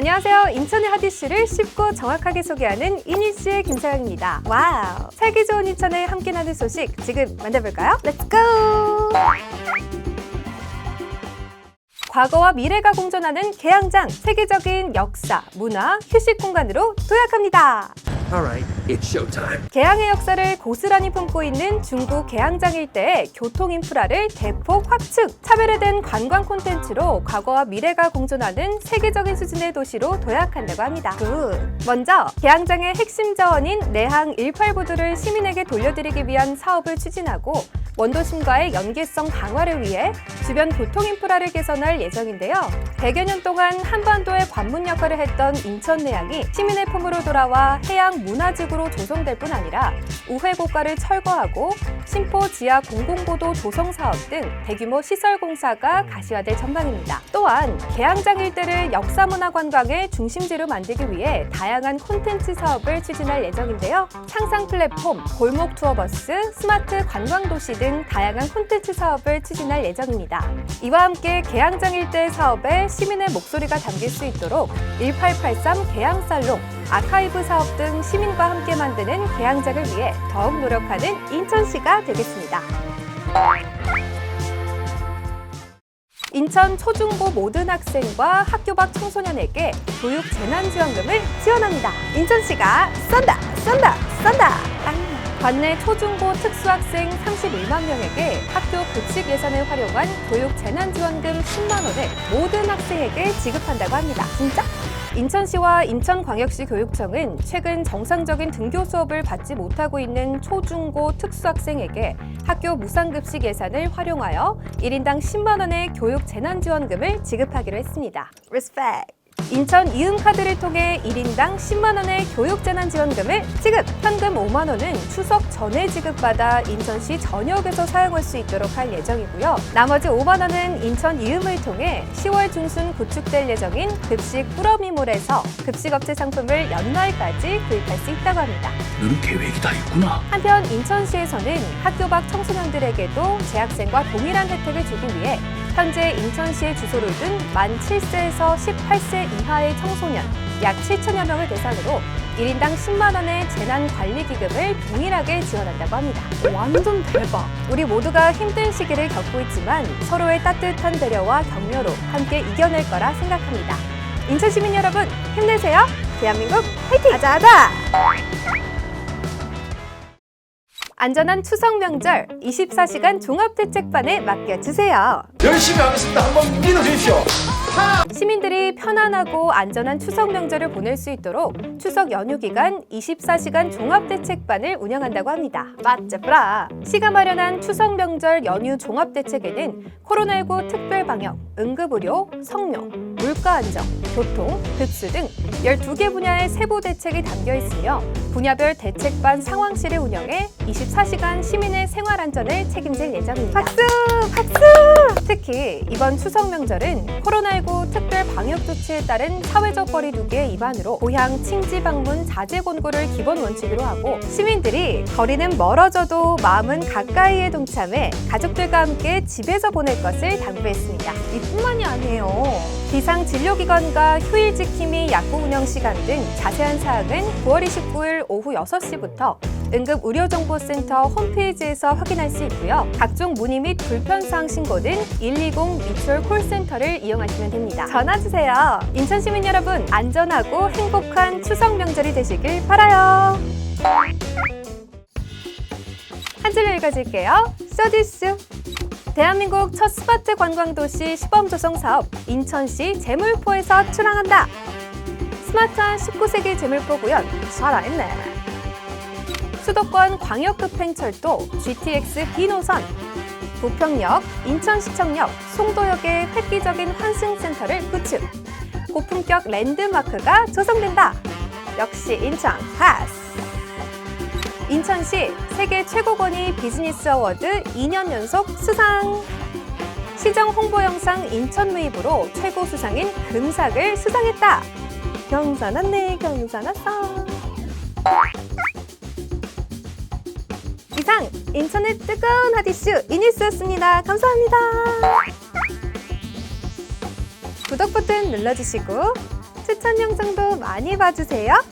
안녕하세요. 인천의 핫이슈를 쉽고 정확하게 소개하는 이니스의 김서영입니다. 와우! 살기 좋은 인천에 함께나는 소식 지금 만나볼까요? 렛츠 고! 과거와 미래가 공존하는 개항장, 세계적인 역사, 문화, 휴식 공간으로 도약합니다. Alright, it's showtime. 개항의 역사를 고스란히 품고 있는 중국 개항장 일대의 교통 인프라를 대폭 확충, 차별화된 관광 콘텐츠로 과거와 미래가 공존하는 세계적인 수준의 도시로 도약한다고 합니다. 굿. 먼저 개항장의 핵심 자원인 내항 18부두를 시민에게 돌려드리기 위한 사업을 추진하고 원도심과의 연계성 강화를 위해 주변 교통 인프라를 개선할 예정인데요. 100여 년 동안 한반도의 관문 역할을 했던 인천 내항이 시민의 품으로 돌아와 해양 문화지구로 조성될 뿐 아니라 우회 고가를 철거하고 심포 지하 공공보도 조성 사업 등 대규모 시설 공사가 가시화될 전망입니다. 또한 개항장 일대를 역사문화 관광의 중심지로 만들기 위해 다양한 콘텐츠 사업을 추진할 예정인데요. 상상 플랫폼, 골목 투어버스, 스마트 관광 도시 등 다양한 콘텐츠 사업을 추진할 예정입니다. 이와 함께 개항장 일대 사업에 시민의 목소리가 담길 수 있도록 1883 개항살롱, 아카이브 사업 등 시민과 함께 만드는 개항장을 위해 더욱 노력하는 인천시가 되겠습니다. 인천 초중고 모든 학생과 학교 밖 청소년에게 교육 재난 지원금을 지원합니다. 인천시가 쏜다, 쏜다, 쏜다. 아. 관내 초중고 특수학생 31만 명에게 학교 급식 예산을 활용한 교육 재난지원금 10만 원을 모든 학생에게 지급한다고 합니다. 진짜? 인천시와 인천광역시 교육청은 최근 정상적인 등교 수업을 받지 못하고 있는 초중고 특수학생에게 학교 무상급식 예산을 활용하여 1인당 10만 원의 교육 재난지원금을 지급하기로 했습니다. Respect. 인천 이음카드를 통해 1인당 10만 원의 교육재난지원금을 지급! 현금 5만 원은 추석 전에 지급받아 인천시 전역에서 사용할 수 있도록 할 예정이고요. 나머지 5만 원은 인천 이음을 통해 10월 중순 구축될 예정인 급식 꾸러미몰에서 급식업체 상품을 연말까지 구입할 수 있다고 합니다. 너는 계획이 다 있구나. 한편 인천시에서는 학교 밖 청소년들에게도 재학생과 동일한 혜택을 주기 위해 현재 인천시의 주소를 둔 만 7세에서 18세 이하의 청소년 약 7천여 명을 대상으로 1인당 10만 원의 재난관리기금을 동일하게 지원한다고 합니다. 완전 대박! 우리 모두가 힘든 시기를 겪고 있지만 서로의 따뜻한 배려와 격려로 함께 이겨낼 거라 생각합니다. 인천 시민 여러분 힘내세요! 대한민국 화이팅! 아자아자! 안전한 추석 명절 24시간 종합대책반에 맡겨주세요. 열심히 하겠습니다. 한번 믿어주십시오. 시민들이 편안하고 안전한 추석 명절을 보낼 수 있도록 추석 연휴 기간 24시간 종합대책반을 운영한다고 합니다. 맞죠, 브라? 시가 마련한 추석 명절 연휴 종합대책에는 코로나19 특별 방역, 응급의료, 성명, 물가 안정, 교통, 급수 등 12개 분야의 세부 대책이 담겨 있으며 분야별 대책반 상황실을 운영해 24시간 시민의 생활 안전을 책임질 예정입니다. 박수! 박수! 특히 이번 추석 명절은 코로나19 특별 방역 조치에 따른 사회적 거리 두기의 위반으로 고향 친지 방문 자제 권고를 기본 원칙으로 하고 시민들이 거리는 멀어져도 마음은 가까이에 동참해 가족들과 함께 집에서 보낼 것을 당부했습니다. 이뿐만이 아니에요. 비상 진료기관과 휴일 지킴이 약국 운영 시간 등 자세한 사항은 9월 29일 오후 6시부터 응급의료정보센터 홈페이지에서 확인할 수 있고요. 각종 문의 및 불편사항 신고는 120 미추홀 콜센터를 이용하시면 됩니다. 전화 주세요. 인천 시민 여러분, 안전하고 행복한 추석 명절이 되시길 바라요. 한 줄로 읽어줄게요. 서디스. 대한민국 첫 스마트 관광도시 시범 조성 사업 인천시 재물포에서 출항한다. 스마트한 19세기 재물포 구현 살아있네. 수도권 광역급행철도 GTX B노선 부평역, 인천시청역, 송도역의 획기적인 환승센터를 구축. 고품격 랜드마크가 조성된다. 역시 인천 파스. 인천시 세계 최고 권위 비즈니스 어워드 2년 연속 수상. 시정 홍보 영상 인천 웨이브로 최고 수상인 금삭을 수상했다. 경사 났네, 경사 났어. 이상 인천의 뜨거운 핫이슈 이니스였습니다. 감사합니다. 구독 버튼 눌러주시고 추천 영상도 많이 봐주세요.